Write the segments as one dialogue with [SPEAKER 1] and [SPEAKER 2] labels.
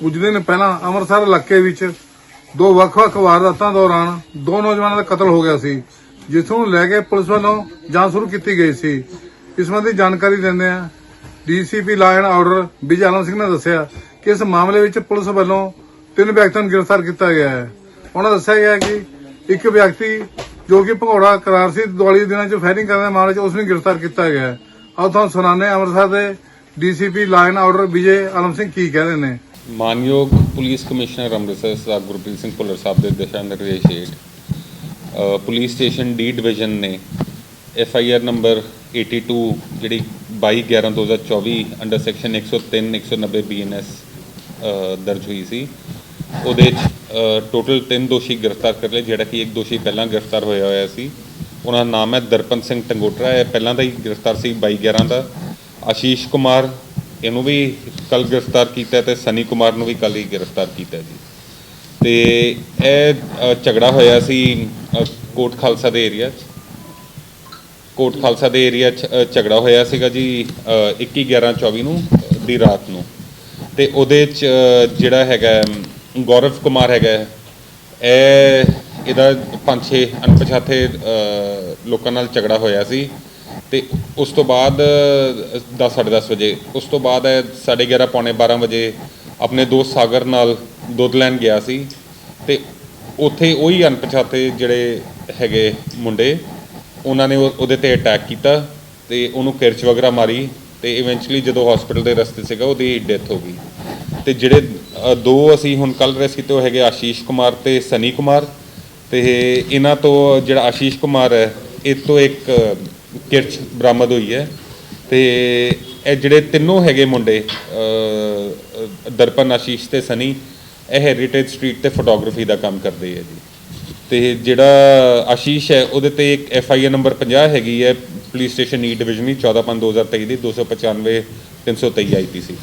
[SPEAKER 1] ਕੁਝ ਦਿਨ ਪਹਿਲਾਂ ਅੰਮ੍ਰਿਤਸਰ ਇਲਾਕੇ ਵਿੱਚ। ਦੋ ਵੱਖ-ਵੱਖ ਵਾਰਦਾਤਾਂ ਦੌਰਾਨ ਦੋ ਨੌਜਵਾਨਾਂ ਦਾ ਕਤਲ ਹੋ ਗਿਆ ਸੀ ਜਿਸ ਨੂੰ ਲੈ ਕੇ ਪੁਲਿਸ ਵੱਲੋਂ ਜਾਂਚ ਸ਼ੁਰੂ ਕੀਤੀ ਗਈ ਸੀ। ਇਸ ਸੰਬੰਧੀ ਜਾਣਕਾਰੀ ਦਿੰਦੇ ਆ DCP law order Vijay Alam Singh ਨੇ ਦੱਸਿਆ ਕਿ ਇਸ ਮਾਮਲੇ ਵਿੱਚ ਪੁਲਿਸ ਵੱਲੋਂ ਤਿੰਨ ਵਿਅਕਤੀਆਂ ਨੂੰ ਗ੍ਰਿਫਤਾਰ ਕੀਤਾ ਗਿਆ ਹੈ। ਉਹਨਾਂ ਦੱਸਿਆ ਗਿਆ ਕਿ ਇੱਕ ਵਿਅਕਤੀ ਜੋ ਕਿ ਭਗੌੜਾ ਕਰਾਰ ਸੀ, ਦਿਵਾਲੀ ਦੇ ਦਿਨਾਂ 'ਚ ਫਾਇਰਿੰਗ ਕਰਨ ਦੇ ਮਾਮਲੇ 'ਚ ਉਸ ਨੂੰ ਗ੍ਰਿਫਤਾਰ ਕੀਤਾ ਗਿਆ ਹੈ। ਆਓ ਤੁਹਾਨੂੰ ਸੁਣਾਉਂਦੇ ਹਾਂ ਅੰਮ੍ਰਿਤਸਰ ਦੇ DCP law and order Vijay Alam Singh ਕੀ ਕਹਿੰਦੇ ਨੇ।
[SPEAKER 2] ਮਾਨਯੋਗ ਪੁਲਿਸ ਕਮਿਸ਼ਨਰ ਅੰਮ੍ਰਿਤਸਰ ਸਾਹਿਬ ਗੁਰਪ੍ਰੀਤ ਸਿੰਘ ਭੁੱਲਰ ਸਾਹਿਬ ਦੇ ਦਿਸ਼ਾ ਨਿਰਦੇਸ਼ ਹੇਠ ਪੁਲਿਸ ਸਟੇਸ਼ਨ ਡੀ ਡਿਵੀਜ਼ਨ ਨੇ ਐਫ ਆਈ ਆਰ ਨੰਬਰ 82 ਜਿਹੜੀ 22 11 2024 under section 103 190 B N S ਦਰਜ ਹੋਈ ਸੀ। ਉਹਦੇ ਚ ਟੋਟਲ 3 ਦੋਸ਼ੀ ਗ੍ਰਿਫਤਾਰ ਕਰ ਲਏ, ਜਿਹੜਾ ਕਿ ਇੱਕ ਦੋਸ਼ੀ ਪਹਿਲਾਂ ਗ੍ਰਿਫਤਾਰ ਹੋਇਆ ਹੋਇਆ ਸੀ। ਉਹਨਾਂ ਦਾ ਨਾਮ ਹੈ ਦਰਪਨ ਸਿੰਘ ਟੰਗੋਟਰਾ, ਇਹ ਪਹਿਲਾਂ ਦਾ ਹੀ ਗ੍ਰਿਫਤਾਰ ਸੀ 22 11 ਦਾ। ਆਸ਼ੀਸ਼ ਕੁਮਾਰ ਇਹਨੂੰ ਵੀ ਕੱਲ ਗ੍ਰਿਫਤਾਰ ਕੀਤਾ ਤੇ ਸਨੀ ਕੁਮਾਰ ਨੂੰ ਵੀ ਕੱਲ ਹੀ ਗ੍ਰਿਫਤਾਰ ਕੀਤਾ ਜੀ। ਤੇ ਇਹ ਝਗੜਾ ਹੋਇਆ ਸੀ ਕੋਟ ਖਾਲਸਾ ਦੇ ਏਰੀਆ 'ਚ। ਕੋਟ ਖਾਲਸਾ ਦੇ ਏਰੀਆ 'ਚ ਝਗੜਾ ਹੋਇਆ ਸੀਗਾ ਜੀ ਅ, 21 11 24 ਨੂੰ ਦੀ ਰਾਤ ਨੂੰ। ਤੇ ਉਹਦੇ 'ਚ ਜਿਹੜਾ ਹੈਗਾ ਗੌਰਵ ਕੁਮਾਰ ਹੈਗਾ ਇਹ ਇਹਦਾ ਪੰਜ ਛੇ ਅਣਪਛਾਤੇ ਲੋਕਾਂ ਨਾਲ ਝਗੜਾ ਹੋਇਆ ਸੀ। ਤੇ ਉਸ ਤੋਂ ਬਾਅਦ 10 10:30 ਵਜੇ। ਉਸ ਤੋਂ ਬਾਅਦ ਇਹ 11:30 ਪੌਣੇ 12 ਵਜੇ ਆਪਣੇ ਦੋਸਤ ਸਾਗਰ ਨਾਲ ਦੁੱਧ ਲੈਣ ਗਿਆ ਸੀ। ਤੇ ਉੱਥੇ ਉਹੀ ਅਣਪਛਾਤੇ ਜਿਹੜੇ ਹੈਗੇ ਮੁੰਡੇ, ਉਹਨਾਂ ਨੇ ਉਹ- ਉਹਦੇ ਤੇ ਅਟੈਕ ਕੀਤਾ ਤੇ ਉਹਨੂੰ ਕਿਰਚ ਵਗੈਰਾ ਮਾਰੀ ਤੇ ਇਵੈਂਚੁਅਲੀ ਜਦੋਂ ਹਸਪੀਟਲ ਦੇ ਰਸਤੇ ਸੀਗਾ, ਉਹਦੀ ਡੈਥ ਹੋ ਗਈ। ਤੇ ਜਿਹੜੇ ਦੋ ਅਸੀਂ ਹੁਣ ਕੱਲ ਰੈਸ ਕੀਤੇ, ਉਹ ਹੈਗੇ ਆਸ਼ੀਸ਼ ਕੁਮਾਰ ਤੇ ਸਨੀ ਕੁਮਾਰ। ਤੇ ਇਹਨਾਂ ਤੋਂ ਜਿਹੜਾ ਆਸ਼ੀਸ਼ ਕੁਮਾਰ ਹੈ, ਇਹ ਤੋਂ ਇੱਕ ਕਿਰਚ ਬਰਾਮਦ ਹੋਈ ਹੈ। ਤੇ ਇਹ ਜਿਹੜੇ ਤਿੰਨੋਂ ਹੈਗੇ ਮੁੰਡੇ ਦਰਪਨ ਆਸ਼ੀਸ਼ ਤੇ ਸਨੀ ਇਹ ਹੈਰੀਟੇਜ ਸਟਰੀਟ ਤੇ ਫੋਟੋਗ੍ਰਾਫੀ ਦਾ ਕੰਮ ਕਰਦੇ ਹੈ ਜੀ। ਤੇ ਜਿਹੜਾ ਆਸ਼ੀਸ਼ ਹੈ ਉਹਦੇ ਤੇ ਇੱਕ ਐਫ ਆਈ ਆਰ ਨੰਬਰ 50 ਹੈਗੀ ਹੈ ਪੁਲਿਸ ਸਟੇਸ਼ਨ ਈ ਡਿਵੀਜ਼ਨ ਦੀ 14 5 2023 ਦੀ 295 323 ਆਈਪੀਸੀ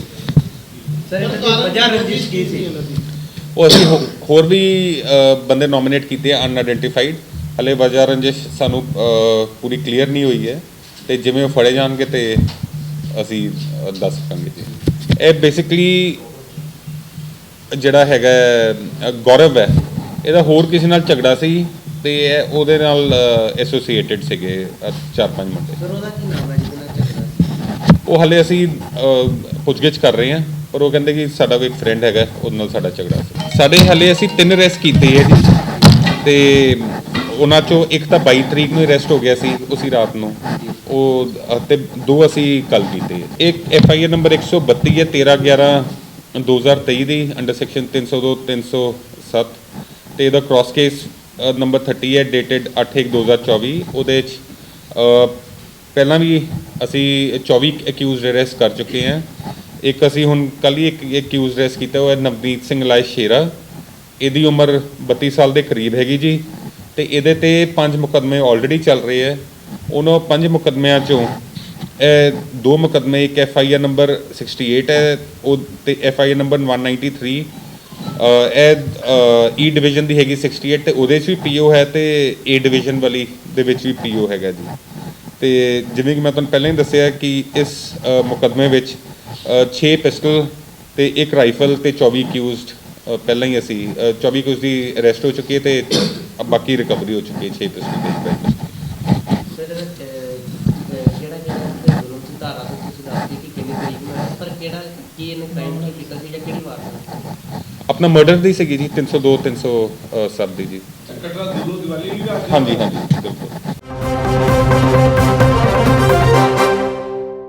[SPEAKER 3] ਸਰ ਇਹਨਾਂ ਦੀ ਵਜ੍ਹਾ ਰੰਜਿਸ਼ ਕੀ ਸੀ?
[SPEAKER 2] ਉਹ ਅਸੀਂ ਹੋਰ ਵੀ ਬੰਦੇ ਨੋਮੀਨੇਟ ਕੀਤੇ ਆ ਅਨਆਇਡੈਂਟੀਫਾਈਡ ਹਲੇ ਵਜ੍ਹਾ ਰੰਜਿਸ਼ ਸਾਨੂੰ ਪੂਰੀ ਕਲੀਅਰ ਨਹੀਂ ਹੋਈ ਹੈ ਤੇ ਜਿਵੇਂ ਉਹ ਫੜੇ ਜਾਣਗੇ ਤੇ ਅਸੀਂ ਦੱਸ ਸਕਾਂਗੇ ਜੀ। ਇਹ ਬੇਸਿਕਲੀ ਜਿਹੜਾ ਹੈਗਾ ਗੌਰਵ ਹੈ। ਇਹਦਾ ਹੋਰ ਕਿਸੇ ਨਾਲ ਝਗੜਾ ਸੀ ਤੇ ਇਹ ਉਹਦੇ ਨਾਲ ਐਸੋਸੀਏਟਿਡ ਸੀਗੇ ਚਾਰ ਪੰਜ ਮੁੰਡੇ।
[SPEAKER 3] ਸਰ ਉਹਦਾ ਕੀ ਨਾਮ ਹੈ ਜਿਹਦੇ ਨਾਲ ਝਗੜਾ ਸੀ?
[SPEAKER 2] ਉਹ ਹਲੇ ਅਸੀਂ ਪੁੱਛਗਿੱਛ ਕਰ ਰਹੇ ਹਾਂ ਪਰ ਉਹ ਕਹਿੰਦੇ ਕਿ ਸਾਡਾ ਕੋਈ ਫਰੈਂਡ ਹੈਗਾ ਉਹਦੇ ਨਾਲ ਸਾਡਾ ਝਗੜਾ ਸੀ। ਸਾਡੇ ਹਲੇ ਅਸੀਂ ਤਿੰਨ ਅਰੈਸਟ ਕੀਤੇ ਹੈ ਜੀ। ਤੇ ਉਹਨਾਂ ਚੋਂ ਇੱਕ ਤਾਂ 22 ਤਰੀਕ ਨੂੰ ਅਰੈਸਟ ਹੋ ਗਿਆ ਸੀ ਉਸੇ ਰਾਤ ਨੂੰ। ਉਹ ਅ, ਤੇ ਦੋ ਅਸੀਂ ਕੱਲ ਕੀਤੇ। ਇੱਕ ਐਫ ਆਈ ਆਰ ਨੰਬਰ 132 ਹੈ 13 11 2023 ਦੀ ਅੰਡਰ ਸੈਕਸ਼ਨ 302 307 ਤੇ ਇਹਦਾ ਕ੍ਰਾਸ ਕੇਸ ਨੰਬਰ 30 ਹੈ ਡੇਟਡ 8/1/2024 ਉਹਦੇ ਚ ਪਹਿਲਾਂ ਵੀ ਅਸੀਂ 24 ਅਕਿਊਜ਼ਡ ਅਰੈਸਟ ਕਰ ਚੁੱਕੇ ਹਾਂ। ਇੱਕ ਅਸੀਂ ਹੁਣ ਕੱਲ ਹੀ ਇੱਕ ਅਕਿਊਜ਼ਡ ਅਰੈਸਟ ਕੀਤਾ ਉਹ ਹੈ ਨਵਨੀਤ ਸਿੰਘ ਲਾਇ ਸ਼ੇਰਾ। ਇਹਦੀ ਉਮਰ 32 ਸਾਲ ਦੇ ਕਰੀਬ ਹੈਗੀ ਜੀ। ਤੇ ਇਹਦੇ ਤੇ ਪੰਜ ਮੁਕਦਮੇ ਆਲਰੇਡੀ ਚੱਲ ਰਹੇ ਹੈ ਉਹਨਾਂ ਪੰਜ ਮੁਕਦਮਿਆਂ ਚੋਂ ਇਹ ਦੋ ਮੁਕਦਮੇ ਇੱਕ ਐਫ ਆਈ ਆਰ ਨੰਬਰ 68 ਹੈ ਉਹ ਤੇ ਐਫ ਆਈ ਆਰ ਨੰਬਰ 193 ਅਹ ਇਹ ਈ ਡਿਵੀਜ਼ਨ ਦੀ ਹੈਗੀ 68 ਤੇ ਉਹਦੇ 'ਚ ਵੀ ਪੀਓ ਹੈ ਤੇ ਏ ਡਿਵੀਜ਼ਨ ਵਾਲੀ ਦੇ ਵਿੱਚ ਵੀ ਪੀਓ ਹੈਗਾ ਜੀ। ਤੇ ਜਿਵੇਂ ਕਿ ਮੈਂ ਤੁਹਾਨੂੰ ਪਹਿਲਾਂ ਹੀ ਦੱਸਿਆ ਕਿ ਇਸ ਅਹ, ਮੁਕੱਦਮੇ ਵਿੱਚ 6 ਪਿਸਟਲ ਤੇ ਇੱਕ ਰਾਈਫਲ ਤੇ 24 ਅਕਿਊਜ਼ਡ ਪਹਿਲਾਂ ਹੀ ਅਸੀਂ ਅਹ, 24 ਅਕਿਊਜ਼ਡ ਦੀ ਅਰੈਸਟ ਹੋ ਚੁੱਕੀ ਹੈ ਤੇ ਬਾਕੀ ਰਿਕਵਰੀ ਹੋ ਚੁੱਕੀ ਹੈ 6 ਪਿਸਟਲ ਤੇ ਇੱਕ ਰਾਈਫਲ
[SPEAKER 3] ਸਰ ਜਿਹੜਾ ਜਿਹੜਾ ਜ਼ੁਲਮ ਦੀ ਧਾਰਾ ਤੇ ਤੁਸੀਂ ਦੱਸਦੇ ਕਿ ਕਿੰਨੀ ਤਰੀਕ ਨੂੰ ਹੈ ਪਰ ਕਿਹੜਾ ਕੀ ਇਹਨੇ ਕ੍ਰਾਈਮ ਕੀ ਕੀਤਾ ਸੀ ਜਾਂ ਕਿਹੜੀ ਵਾਰ ਦਾ
[SPEAKER 2] ਆਪਣਾ ਮਰਡਰ ਦੀ ਸੀਗੀ ਜੀ 302 307 ਦੀ ਜੀ।
[SPEAKER 4] ਕਟਰਾ ਦਿਲੋਂ ਦੀਵਾਲੀ ਵੀ
[SPEAKER 2] ਹਾਂਜੀ ਹਾਂਜੀ ਬਿਲਕੁਲ।